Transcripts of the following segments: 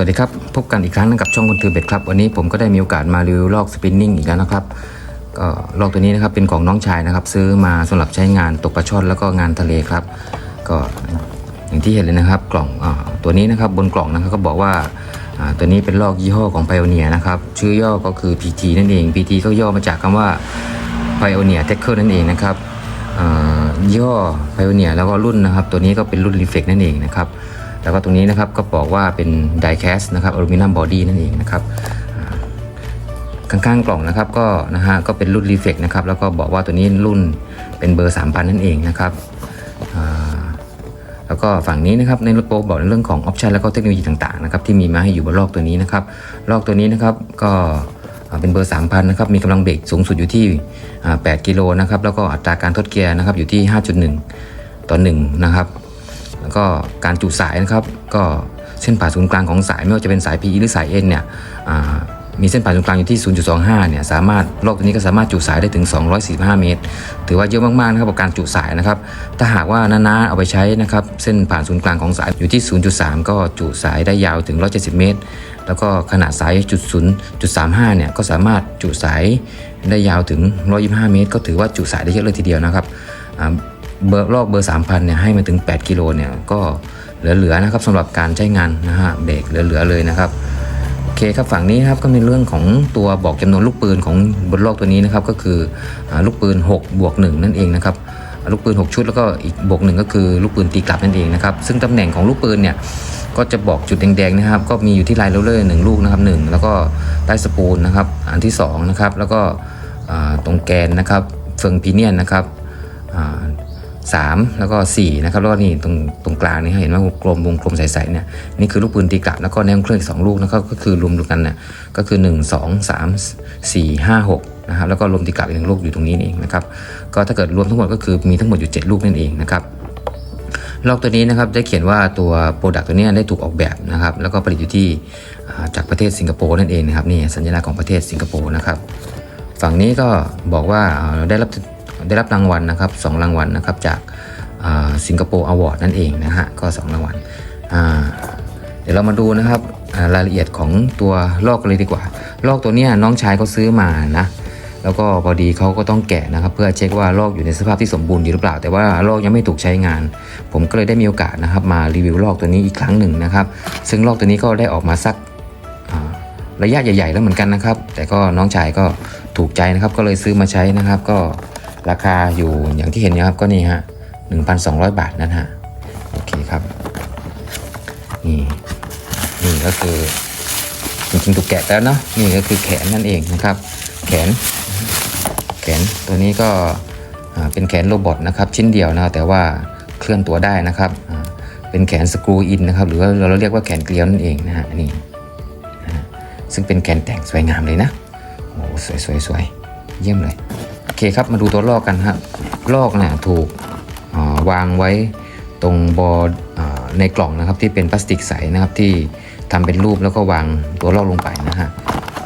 วัสดีครับ พบกันอีกครั้งนึงกับช่องคนถือเบ็ดครับ วันนี้ผมก็ได้มีโอกาสมารีวิวลอกสปินนิ่งอีกแล้วนะครับ ก็ลอกตัวนี้นะครับเป็นของน้องชายนะครับ ซื้อมาสำหรับใช้งานตกปลาช่อนแล้วก็งานทะเลครับ ก็อย่างที่เห็นเลยนะครับ กล่องอตัวนี้นะครับบนกล่องนะครับก็บอกว่าตัวนี้เป็นลอกยี่ห้อของ Pioneer นะครับชื่อย่อก็คือ PT นั่นเอง PT ก็ย่อมาจากคำว่า Pioneer Tackle นั่นเองนะครับอ่าย่อ Pioneer แล้วก็รุ่นนะครับ ตัวนี้ก็เป็นรุ่น Reflex นั่นเองนะครับ แล้วก็ตรงนี้นะครับก็บอกว่าเป็น die cast นะครับอลูมิเนียมบอดี้นั่นเองนะครับข้างๆกล่องนะครับก็นะฮะก็เป็นรุ่น Reflex นะครับแล้วก็บอกว่าตัวนี้รุ่นเป็นเบอร์3,000นั่นเองนะครับแล้วก็ฝั่งนี้นะครับในรถโป๊บอกในเรื่องของออปชันแล้วก็เทคโนโลยีต่างๆนะครับที่มีมาให้อยู่บนลอกตัวนี้นะครับลอกตัวนี้นะครับก็เป็นเบอร์ 3,000 นะครับ มีกำลังเบรกสูงสุดอยู่ที่ 8 กิโลนะครับ แล้วก็อัตราการทดเกียร์นะครับ อยู่ที่ 5.1 ต่อ 1 นะครับ ก็การจุสายนะครับ ก็เส้นผ่าศูนย์กลางของสายไม่ว่าจะเป็นสาย PE หรือสาย N เนี่ยมีเส้นผ่าศูนย์กลางอยู่ที่ 0.25 เนี่ยสามารถโลกตัวนี้ก็สามารถจุสายได้ถึง 245 เมตร ถือว่าเยอะมากๆนะครับกับการจุสายนะครับ ถ้าหากว่านาๆเอาไปใช้นะครับ เส้นผ่านศูนย์กลางของสายอยู่ที่ 0.3 ก็จุสายได้ยาวถึง 170 เมตร แล้วก็ขนาดสายจุด0จุด35 เนี่ยก็สามารถจุสายได้ยาวถึง 125 เมตร ก็ถือว่าจุสายได้เยอะเลยทีเดียวนะครับ เบอร์ลอกเบอร์ 3,000เนี่ยให้มาถึง 8 กิโลเนี่ยก็เหลือๆนะครับสำหรับการใช้งานนะฮะเบรกเหลือๆเลยนะครับโอเคครับฝั่งนี้ครับก็เป็นเรื่องของตัวบอกจำนวนลูกปืนของบนลอกตัวนี้นะครับก็คืออลูกปืน6บวก1นั่นเองนะครับลูกปืน 6 ชุดแล้วก็อีกบวกหนึ่งก็คือลูกปืนตีกลับนั่นเองนะครับซึ่งตำแหน่งของลูกปืนเนี่ยก็จะบอกจุดแดงๆนะครับ ก็มีอยู่ที่ลายโรลเลอร์หนึ่งลูกนะครับหนึ่งแล้วก็ใต้สปูลนะครับ อันที่สองนะครับแล้วก็ตรงแกนนะครับเฟืองพีเนียนนะครับ อ่าสามแล้วก็สี่นะครับแล้วก็นี่ตรงตรงกลางนี่เห็นไหมวงกลมวงกลมใสๆเนี่ยนี่คือลูกปืนตีกลับแล้วก็แนเครื่องอีกสองลูกนะครับก็คือรวมกันเนี่ยก็คือ 1 2 3 4 5 6นะครับแล้วก็รวมตีกลับอีกหนึ่งลูกอยู่ตรงนี้เองนะครับก็ถ้าเกิดรวมทั้งหมดก็คือมีทั้งหมดอยู่ 7 ลูกนั่นเองนะครับลอกตัวนี้นะครับได้เขียนว่าตัวโปรดักต์ตัวนี้ได้ถูกออกแบบนะครับแล้วก็ผลิตอยู่ที่จากประเทศสิงคโปร์นั่นเองนะครับนี่สัญลักษณ์ของประเทศสิงคโปร์นะครับฝั่งนี้ก็บอกว่าได้รับ ได้รับรางวัลนะครับสองรางวัลนะครับจากสิงคโปร์อวอร์ดนั่นเองนะฮะก็ 2 รางวัลเดี๋ยวเรามาดูนะครับรายละเอียดของตัวลอกกันเลยดีกว่า ลอกตัวนี้น้องชายเขาซื้อมานะแล้วก็พอดีเขาก็ต้องแกะนะครับ เพื่อเช็คว่าลอกอยู่ในสภาพที่สมบูรณ์ดีหรือเปล่า แต่ว่าลอกยังไม่ถูกใช้งาน ผมก็เลยได้มีโอกาสนะครับ มารีวิวลอกตัวนี้อีกครั้งหนึ่งนะครับ ซึ่งลอกตัวนี้ก็ได้ออกมาสักระยะใหญ่ ๆ แล้วเหมือนกันนะครับ แต่ก็น้องชายก็ถูกใจนะครับ ก็เลยซื้อมาใช้นะครับ ก็ ราคาอยู่อย่างที่เห็นนะครับก็นี่ฮะ1,200 บาทนั่นฮะโอเคครับนี่นี่ก็คือจริงๆถูกแกะแล้วเนาะนี่ก็คือแขนนั่นเองนะครับ แขน แขนตัวนี้ก็เป็นแขนโรบอทนะครับ ชิ้นเดียวนะแต่ว่าเคลื่อนตัวได้นะครับเป็นแขนสกรูอินนะครับหรือว่าเราเรียกว่าแขนเกลียวนั่นเองนะฮะนี่ซึ่งเป็นแกนแต่งสวยงามเลยนะโอ้สวยสวยสวยเยี่ยมเลย เคครับมาดูตัวลอกกันครับลอกเนี่ยถูกาวางไว้ตรงบออในกล่องนะครับที่เป็นพลาสติกใสนะครับที่ทำเป็นรูปแล้วก็วางตัวลอกลงไปนะฮะ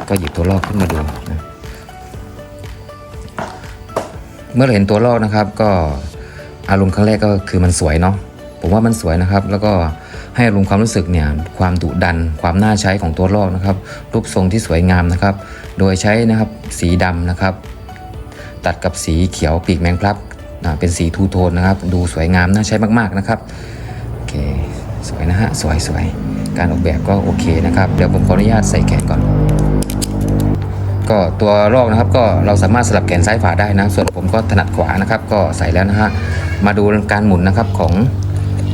ก็หยิบตัวลอกขึ้นมาดูนะเมื่อเราเห็นตัวลอกนะครับก็อารมณ์ครั้งแรกก็คือมันสวยเนาะผมว่ามันสวยนะครับ แล้วก็ให้อารมณ์ความรู้สึกเนี่ยความดุดันความน่าใช้ของตัวลอกนะครับ รูปทรงที่สวยงามนะครับ โดยใช้นะครับสีดำนะครับ ตัดกับสีเขียวปีกแมงพลับเป็นสีทูโทนนะครับ ดูสวยงามน่าใช้มากๆนะครับโอเคสวยนะฮะสวยสวยการออกแบบก็โอเคนะครับ เดี๋ยวผมขออนุญาตใส่แขนก่อน ก็ตัวลอกนะครับก็เราสามารถสลับแขนซ้ายขวาได้นะ ส่วนผมก็ถนัดขวานะครับ ก็ใส่แล้วนะฮะมาดูการหมุนนะครับของ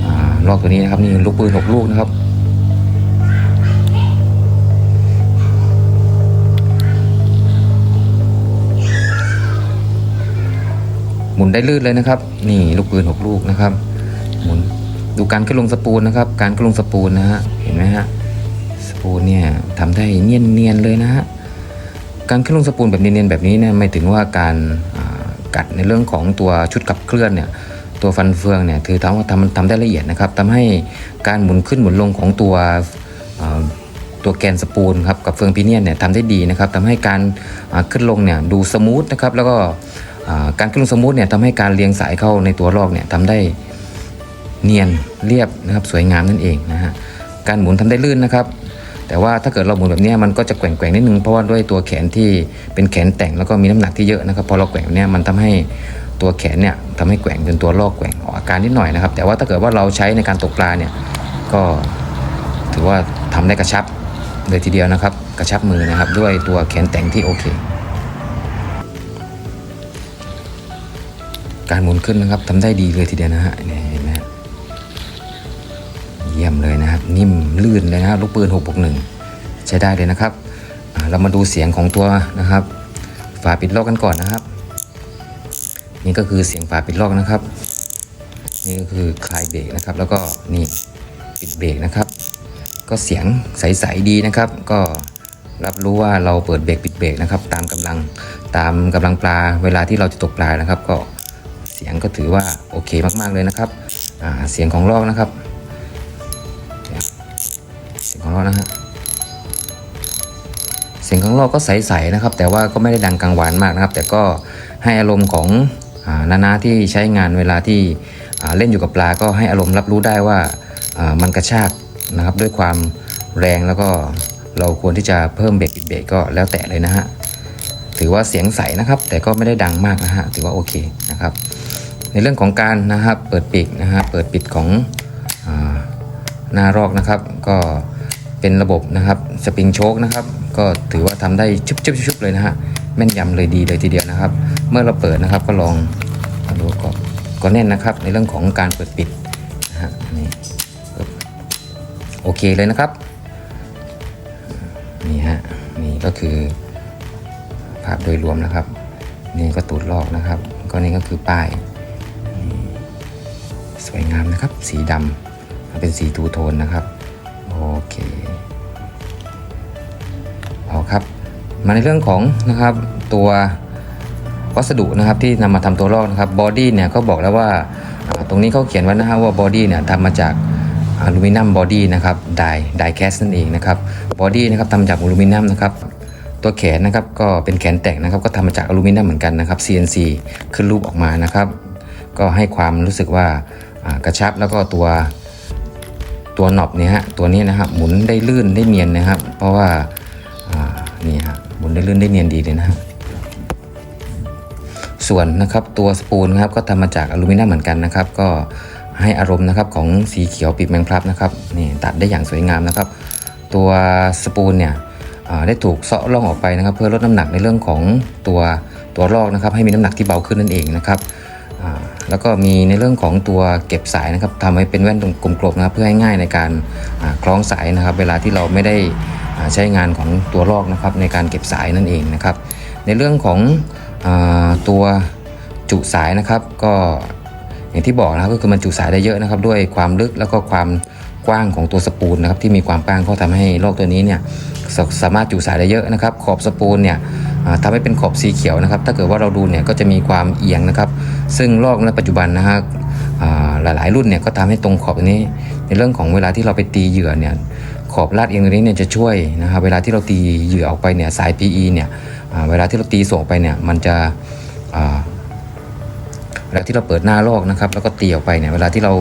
อลอกตัวนี้นะครับนี่ลูกปืนหกลูกนะครับ มุนได้ลื่นเลยนะครับ นี่ลูกปืนหกลูกนะครับหมุนดูการขึ้นลงสปูลนะครับ การขึ้นลงสปูลนะฮะเห็นไหมฮะสปูลเนี่ยทำได้เนียนๆเลยนะฮะการขึ้นลงสปูลแบบเนียนๆแบบนี้เนี่ยไม่ถึงว่าการกัดในเรื่องของตัวชุดขับเคลื่อนเนี่ยตัวฟันเฟืองเนี่ยถือทำว่าทำมันทำได้ละเอียดนะครับทำให้การหมุนขึ้นหมุนลงของตัวตัวแกนสปูลครับกับเฟืองพีเนียนเนี่ยทำได้ดีนะครับทำให้การขึ้นลงเนี่ยดูสมูทนะครับแล้วก็ การขึ้นลงสมูทเนี่ยทำให้การเรียงสายเข้าในตัวลอกเนี่ยทำได้เนียนเรียบนะครับสวยงามนั่นเองนะฮะการหมุนทำได้ลื่นนะครับ แต่ว่าถ้าเกิดเราหมุนแบบนี้มันก็จะแกว่งๆนิดนึงเพราะว่าด้วยตัวแขนที่เป็นแขนแต่งแล้วก็มีน้ำหนักที่เยอะนะครับพอเราแกว่งแบบเนี้ยมันทำให้ตัวแขนเนี่ยทำให้แกว่งจนตัวลอกแกว่งออกอาการนิดหน่อยนะครับ แต่ว่าถ้าเกิดว่าเราใช้ในการตกปลาเนี่ยก็ถือว่าทำได้กระชับเลยทีเดียวนะครับ กระชับมือนะครับ ด้วยตัวแขนแต่งที่โอเค การหมุนขึ้นนะครับทำได้ดีเลยทีเดียวนะฮะเนี่ยเห็นไหมเยี่ยมเลยนะครับนิ่มลื่นเลยนะลูกปืน6บวก1ใช้ได้เลยนะครับเรามาดูเสียงของตัวนะครับฝาปิดล็อกกันก่อนนะครับ นี่ก็คือเสียงฝาปิดล็อกนะครับ นี่ก็คือคลายเบรกนะครับ แล้วก็นี่ปิดเบรกนะครับ ก็เสียงใสๆดีนะครับ ก็รับรู้ว่าเราเปิดเบรกปิดเบรกนะครับ ตามกำลังตามกำลังปลาเวลาที่เราจะตกปลานะครับ ก็ สียงก็ถือว่าโอเคมากๆเลยนะครับเสียงของลอกนะครับ เสียงของลอกนะฮะเสียงของลอกก็ใสๆนะครับ แต่ว่าก็ไม่ได้ดังกังวานมากนะครับ แต่ก็ให้อารมณ์ของอนานาที่ใช้งานเวลาที่เล่นอยู่กับปลาก็ให้อารมณ์รับรู้ได้ว่าอ่ามันกระชากนะครับด้วยความแรงแล้วก็เราควรที่จะเพิ่มเบรกปิดเบรกก็แล้วแต่เลยนะฮะถือว่าเสียงใสนะครับ แต่ก็ไม่ได้ดังมากนะฮะถือว่าโอเคนะครับ ในเรื่องของการนะครับเปิดปีกนะฮะเปิดปิดของอหน้ารอกนะครับ ก็เป็นระบบนะครับสปริงโชคนะครับ ก็ถือว่าทำได้ชุบชุบชุบเลยนะฮะแม่นยำเลยดีเลยทีเดียวนะครับ เมื่อเราเปิดนะครับก็ลองดูก็ก็แน่นนะครับ ในเรื่องของการเปิดปิดนะฮะนี่โอเคเลยนะครับนี่ฮะนี่ก็คือภาพโดยรวมนะครับ นี่ก็ตูดลอกนะครับ ก็นี่ก็คือป้าย สวยงามนะครับ สีดำเป็นสีทูโทนนะครับ โอเคเอาครับ มาในเรื่องของนะครับตัววัสดุนะครับที่นำมาทำตัวลอกนะครับบอดี้เนี่ยก็บอกแล้วว่าตรงนี้เขาเขียนไว้นะฮะว่าบอดี้เนี่ยทำมาจากอลูมิเนียมบอดี้นะครับไดไดแคสนั่นเองนะครับบอดี้นะครับทำจากอลูมิเนียมนะครับตัวแขนนะครับก็เป็นแขนแต่งนะครับก็ทำมาจากอลูมิเนียมเหมือนกันนะครับ CNC ขึ้นรูปออกมานะครับ ก็ให้ความรู้สึกว่า กระชับแล้วก็ตัวตัวหนอบเนี่ยฮะตัวนี้นะครับหมุนได้ลื่นได้เนียนนะครับ เพราะว่าานี่ฮะหมุนได้ลื่นได้เนียนดีเลยนะฮะส่วนนะครับตัวสปูนครับก็ทำมาจากอลูมิเนียมเหมือนกันนะครับ ก็ให้อารมณ์นะครับของสีเขียวปีกแมงพลับนะครับนี่ตัดได้อย่างสวยงามนะครับ ตัวสปูลเนี่ยได้ถูกเซาะร่องออกไปนะครับ เพื่อลดน้ำหนักในเรื่องของตัวตัวลอกนะครับ ให้มีน้ำหนักที่เบาขึ้นนั่นเองนะครับ แล้วก็มีในเรื่องของตัวเก็บสายนะครับทำให้เป็นแว่นตรงกลมๆนะครับเพื่อให้ง่ายในการคล้องสายนะครับ เวลาที่เราไม่ได้ใช้งานของตัวลอกนะครับในการเก็บสายนั่นเองนะครับ ในเรื่องของอตัวจุสายนะครับก็อย่างที่บอกนะครับก็คือมันจุสายได้เยอะนะครับ ด้วยความลึกแล้วก็ความกว้างของตัวสปูลนะครับที่มีความกว้างก็ทำให้ลอกตัวนี้เนี่ยสามารถจุสายได้เยอะนะครับ ขอบสปูลเนี่ย อ่าทำให้เป็นขอบสีเขียวนะครับ ถ้าเกิดว่าเราดูเนี่ยก็จะมีความเอียงนะครับ ซึ่งลอกในปัจจุบันนะฮะหลายๆรุ่นเนี่ยก็ทำให้ตรงขอบตัวนี้ ในเรื่องของเวลาที่เราไปตีเหยื่อเนี่ยขอบลาดเอียงตัวนี้เนี่ยจะช่วยนะครับเวลาที่เราตีเหยื่อออกไปเนี่ยสาย PE เนี่ยเวลาที่เราตีส่งไปเนี่ยมันจะเวลาที่เราเปิดหน้าลอกนะครับ แล้วก็ตีออกไปเนี่ยเวลาที่เรา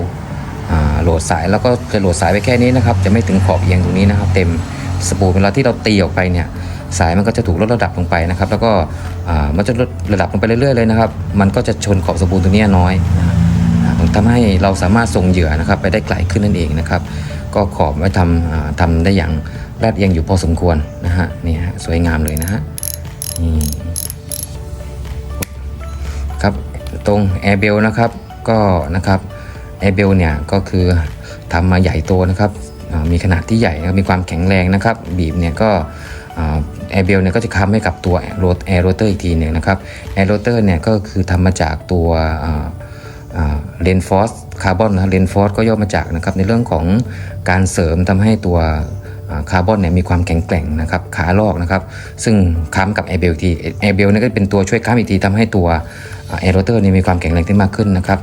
โหลดสายแล้วก็จะโหลดสายไปแค่นี้นะครับ จะไม่ถึงขอบเอียงตรงนี้นะครับ เต็มสปูเวลาที่เราตีออกไปเนี่ย สายมันก็จะถูกลดระดับลงไปนะครับ แล้วก็มันจะลดระดับลงไปเรื่อยๆเลยนะครับ มันก็จะชนขอบสปูลตัวนี้น้อยนะฮะอ่าทำให้เราสามารถส่งเหยื่อนะครับไปได้ไกลขึ้นนั่นเองนะครับ ก็ขอบไว้ทำทำได้อย่างลาดเอียงอยู่พอสมควรนะฮะนี่ฮะสวยงามเลยนะฮะนี่ครับตรงแอร์เบลนะครับก็นะครับแอร์เบลเนี่ยก็คือทำมาใหญ่โตนะครับมีขนาดที่ใหญ่นะครับมีความแข็งแรงนะครับ บีบเนี่ยก็ แอร์เบลเนี่ยก็จะค้ำให้กับตัวโรตแอร์โรเตอร์อีกทีหนึ่งนะครับแอร์โรเตอร์เนี่ยก็คือทำมาจากตัวเลนฟอสคาร์บอนนะเลนฟอสก็ย่อมาจากนะครับในเรื่องของการเสริมทำให้ตัวคาร์บอนเนี่ยมีความแข็งแกร่งนะครับขาลอกนะครับ ซึ่งค้ำกับแอร์เบลทีแอร์เบลนี่ก็เป็นตัวช่วยค้ำอีกทีทำให้ตัวแอร์โรเตอร์นี่มีความแข็งแรงที่มากขึ้นนะครับ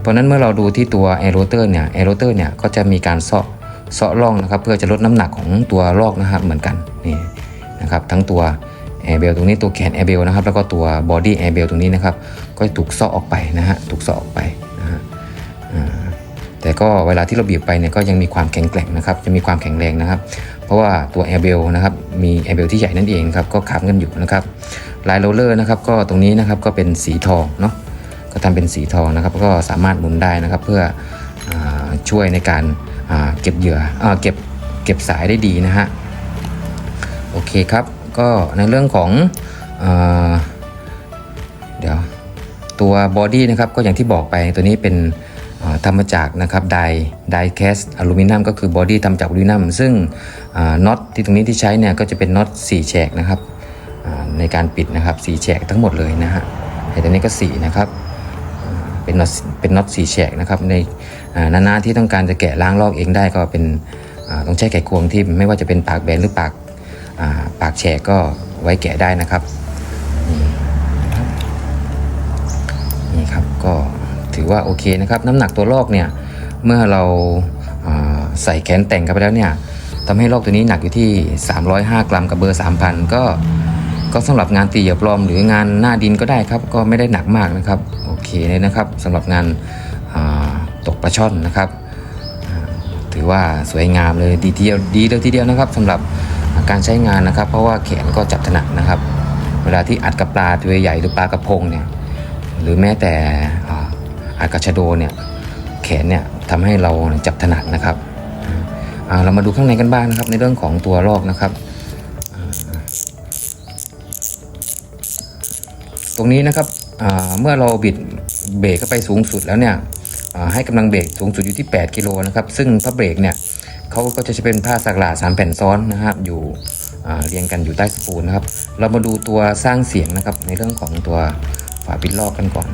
เพราะนั้นเมื่อเราดูที่ตัวแอร์โรเตอร์เนี่ยแอร์โรเตอร์เนี่ยก็จะมีการเซาะเซาะร่องนะครับเพื่อจะลดน้ำหนักของตัวลอกนะครับเหมือนกันนี่ นะครับทั้งตัวแอร์เบลตรงนี้ตัวแขนแอร์เบลนะครับแล้วก็ตัวบอดี้แอร์เบลตรงนี้นะครับก็ถูกซาะออกไปนะฮะถูกซาะออกไปนะฮะแต่ก็เวลาที่เราบีบไปเนี่ยก็ยังมีความแข็งแกร่งนะครับจะมีความแข็งแรงนะครับ เพราะว่าตัวแอร์เบลนะครับมีแอร์เบลที่ใหญ่นั่นเองครับก็ค้ำกันอยู่นะครับลายโรลเลอร์นะครับก็ตรงนี้นะครับก็เป็นสีทองเนาะก็ทำเป็นสีทองนะครับก็สามารถหมุนได้นะครับเพื่ออช่วยในการเก็บเหยื่ออเก็บเก็บสายได้ดีนะฮะ โอเคครับก็ในเรื่องของอเดี๋ยวตัวบอดี้นะครับก็อย่างที่บอกไปตัวนี้เป็นทำมาจากนะครับไดไดแคสอลูมิเนียมก็คือบอดี้ทำจากอลูมิเนียมซึ่งน็อตที่ตรงนี้ที่ใช้เนี่ยก็จะเป็นน็อต4แฉกนะครับในการปิดนะครับ4แฉกทั้งหมดเลยนะฮะไอ้ตัวนี้ก็4นะครับเป็นน็อตเป็นน็อต4แฉกนะครับในนานาที่ต้องการจะแกะล้างลอกเองได้ก็เป็นต้องใช้ไขควงที่ไม่ว่าจะเป็นปากแบนหรือปาก ปากแฉกก็ไว้แกะได้นะครับนี่ครับก็ถือว่าโอเคนะครับ น้ำหนักตัวลอกเนี่ยเมื่อเราาใส่แขนแต่งกันไปแล้วเนี่ยทำให้ลอกตัวนี้หนักอยู่ที่ 305 กรัมกับเบอร์ 3,000 ก็ก็สำหรับงานตีเหยียบลอมหรืองานหน้าดินก็ได้ครับ ก็ไม่ได้หนักมากนะครับ โอเคเลยนะครับสำหรับงานาตกปลาช่อนนะครับ ถือว่าสวยงามเลยดีทีเดียวดีเลยทีเดียวนะครับสำหรับ การใช้งานนะครับ เพราะว่าแขนก็จับถนัดนะครับ เวลาที่อัดกับปลาตัวใหญ่หรือปลากระพงเนี่ยหรือแม้แต่อ่าอากาชโดเนี่ยแขนเนี่ยทำให้เราจับถนัดนะครับเรามาดูข้างในกันบ้างนะครับในเรื่องของตัวลอกนะครับ ตรงนี้นะครับเมื่อเราบิดเบรกเข้าไปสูงสุดแล้วเนี่ยให้กำลังเบรกสูงสุดอยู่ที่ 8 กิโลนะครับ ซึ่งผ้าเบรกเนี่ย เขาก็จะเป็นผ้าสักหลาดสามแผ่นซ้อนนะครับอยู่เรียงกันอยู่ใต้สปูนนะครับ เรามาดูตัวสร้างเสียงนะครับในเรื่องของตัวฝาปิดลอกกันก่อน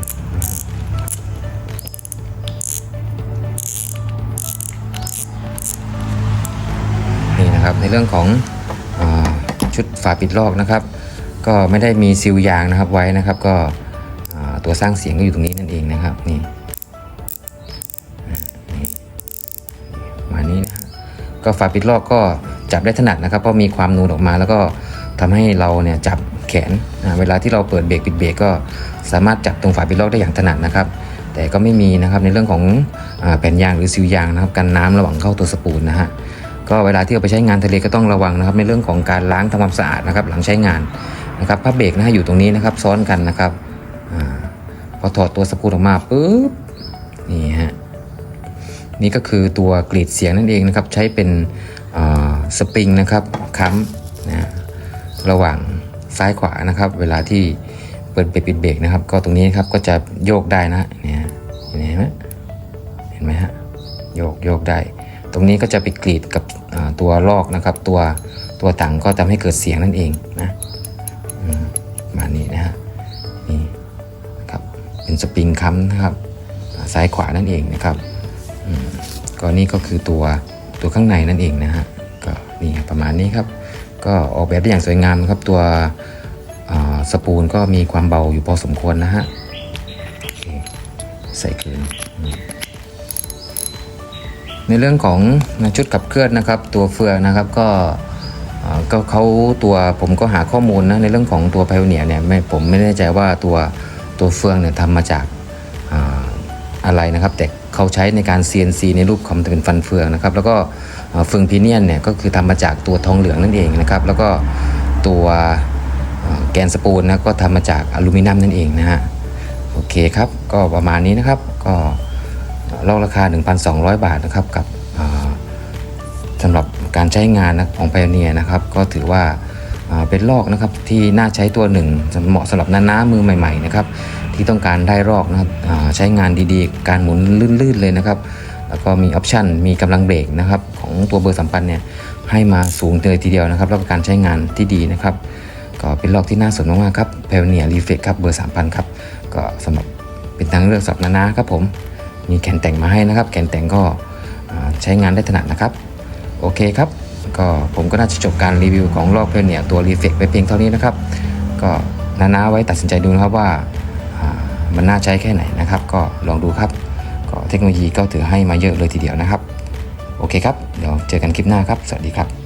นี่นะครับในเรื่องของอชุดฝาปิดลอกนะครับ ก็ไม่ได้มีซิลยางนะครับไว้นะครับ ก็ตัวสร้างเสียงก็อยู่ตรงนี้นั่นเองนะครับนี่ ก็ฝาปิดลอกก็จับได้ถนัดนะครับ เพราะมีความนูนออกมาแล้วก็ทำให้เราเนี่ยจับแขนเวลาที่เราเปิดเบรกปิดเบรกก็สามารถจับตรงฝาปิดลอกได้อย่างถนัดนะครับ แต่ก็ไม่มีนะครับในเรื่องของแผ่นยางหรือซิลยางนะครับกันน้ำระหว่างเข้าตัวสปูนนะฮะก็เวลาที่เอาไปใช้งานทะเลก็ต้องระวังนะครับ ในเรื่องของการล้างทำความสะอาดนะครับ หลังใช้งานนะครับผ้าเบรกนะฮะอยู่ตรงนี้นะครับซ้อนกันนะครับอพอถอดตัวสกรูออกมาปุ๊บนี่ฮะ นี่ก็คือตัวกรีดเสียงนั่นเองนะครับ ใช้เป็นสปริงนะครับค้ำนะระหว่างซ้ายขวานะครับ เวลาที่เปิดเบรกปิดเบรกนะครับ ก็ตรงนี้นครับก็จะโยกได้นะเนี่ยเห็นไหมเห็นไหมฮะโยกโยกได้ ตรงนี้ก็จะไปกรีดกับตัวลอกนะครับ ตัวตัวถังก็ทำให้เกิดเสียงนั่นเองนะมานี้นะฮะนี่ครับเป็นสปริงค้ำนะครับซ้ายขวานั่นเองนะครับ ก็นี่ก็คือตัวตัวข้างในนั่นเองนะฮะก็นี่ประมาณนี้ครับ ก็ออกแบบได้อย่างสวยงามครับตัวสปูนก็มีความเบาอยู่พอสมควรนะฮะใส่คืนในเรื่องของชุดขับเคลื่อนนะครับ ตัวเฟืองนะครับก็ก็เขาตัวผมก็หาข้อมูลนะในเรื่องของตัวไพโอเนียเนี่ยไม่ผมไม่แน่ใจว่าตัวตัวเฟืองเนี่ยทำมาจากอาอะไรนะครับแต่ เขาใช้ในการ CNC ในรูปของเป็นฟันเฟืองนะครับ แล้วก็เฟืองพีเนียนเนี่ยก็คือทำมาจากตัวทองเหลืองนั่นเองนะครับ แล้วก็ตัวแกนสปูลนะก็ทำมาจากอลูมิเนียมนั่นเองนะฮะโอเคครับก็ประมาณนี้นะครับก็ลอกราคา 1,200 บาทนะครับกับสำหรับการใช้งานนะของ Pioneer นะครับ ก็ถือว่าอ่าเป็นลอกนะครับที่น่าใช้ตัวหนึ่งเหมาะสำหรับน้าๆมือใหม่ ๆ นะครับ ที่ต้องการได้ลอกนะครับใช้งานดีๆ การหมุนลื่นๆเลยนะครับ แล้วก็มีออปชันมีกำลังเบรกนะครับ ของตัวเบอร์สัมปันเนี่ยให้มาสูงเลยทีเดียวนะครับแล้วก็การใช้งานที่ดีนะครับ ก็เป็นลอกที่น่าสนมากๆครับ Pioneer Reflex ครับเบอร์3,000ครับก็สำหรับเป็นทางเลือกสำหรับนาๆครับผมมีแกนแต่งมาให้นะครับแกนแต่งก็ใช้งานได้ถนัดนะครับ โอเคครับก็ผมก็น่าจะจบการรีวิวของลอกเพลเนียตัวรีเฟกไปเพียงเท่านี้นะครับ ก็นาๆไว้ตัดสินใจดูนะครับว่า มันน่าใช้แค่ไหนนะครับ ก็ลองดูครับ ก็เทคโนโลยีก็ถือให้มาเยอะเลยทีเดียวนะครับ โอเคครับ เดี๋ยวเจอกันคลิปหน้าครับ สวัสดีครับ